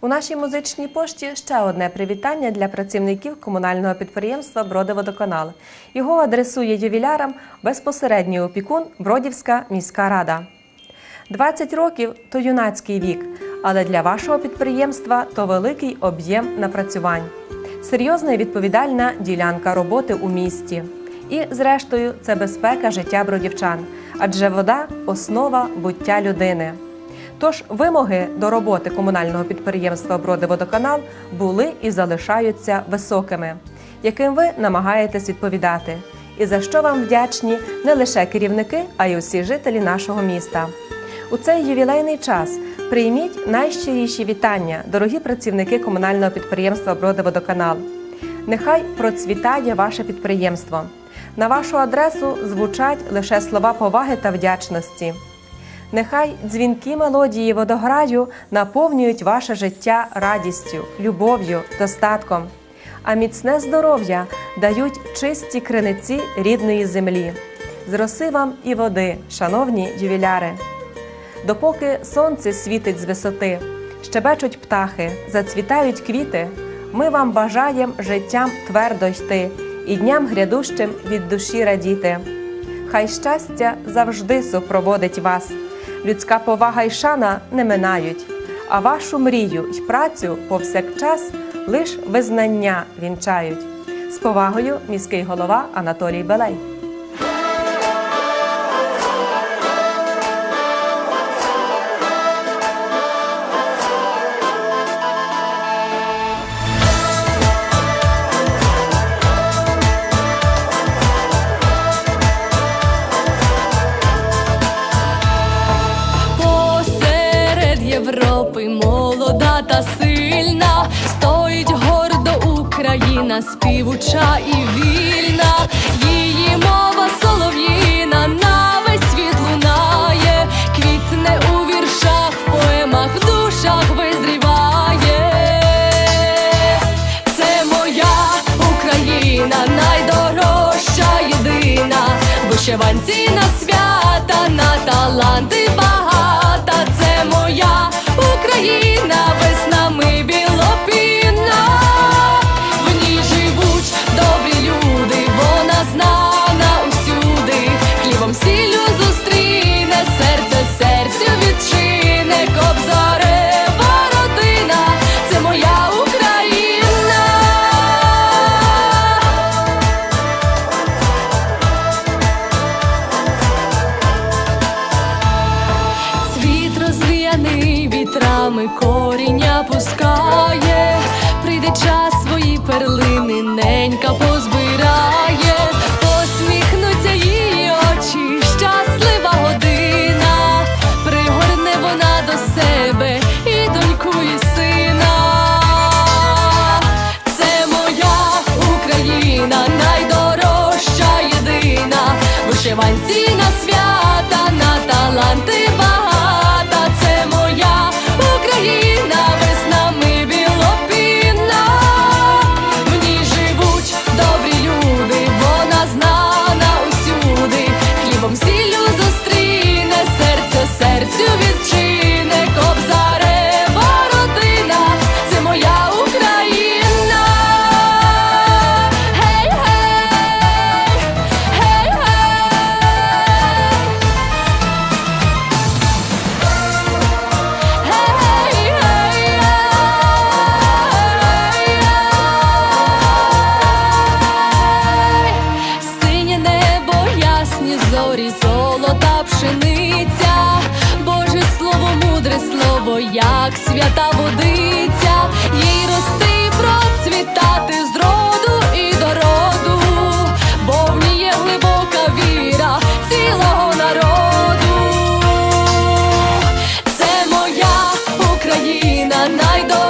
У нашій музичній пошті ще одне привітання для працівників комунального підприємства Бродиводоканал. Його адресує ювілярам безпосередній опікун Бродівська міська рада. 20 років то юнацький вік, але для вашого підприємства то великий об'єм напрацювань, серйозна і відповідальна ділянка роботи у місті. І, зрештою, це безпека життя бродівчан, адже вода основа буття людини. Тож вимоги до роботи комунального підприємства Бродиводоканал були і залишаються високими, яким ви намагаєтесь відповідати, і за що вам вдячні не лише керівники, а й усі жителі нашого міста. У цей ювілейний час прийміть найщиріші вітання, дорогі працівники комунального підприємства Бродиводоканал. Нехай процвітає ваше підприємство. На вашу адресу звучать лише слова поваги та вдячності. Нехай дзвінки мелодії водограю наповнюють ваше життя радістю, любов'ю, достатком, а міцне здоров'я дають чисті криниці рідної землі. З роси вам і води, шановні ювіляри. Допоки сонце світить з висоти, щебечуть птахи, зацвітають квіти, ми вам бажаєм життям твердо йти і дням грядущим від душі радіти. Хай щастя завжди супроводить вас, людська повага й шана не минають, а вашу мрію й працю повсякчас лиш визнання вінчають. З повагою міський голова Анатолій Белей. Співуча і вільна, її мова солов'їна на весь світ лунає, квітне у віршах, в поемах, в душах визріває. Це моя Україна, найдорожча єдина, вишиванці на свята, на таланти багата. Коріння пускає, прийде час свої перлини, ненька позбирає, посміхнуться її очі, щаслива година, пригорне вона до себе і доньку, і сина. Це моя Україна, найдорожча єдина, вишиванці як свята водиця, їй рости, процвітати з роду і до роду, бо в ній є глибока віра цілого народу. Це моя Україна, найдорожча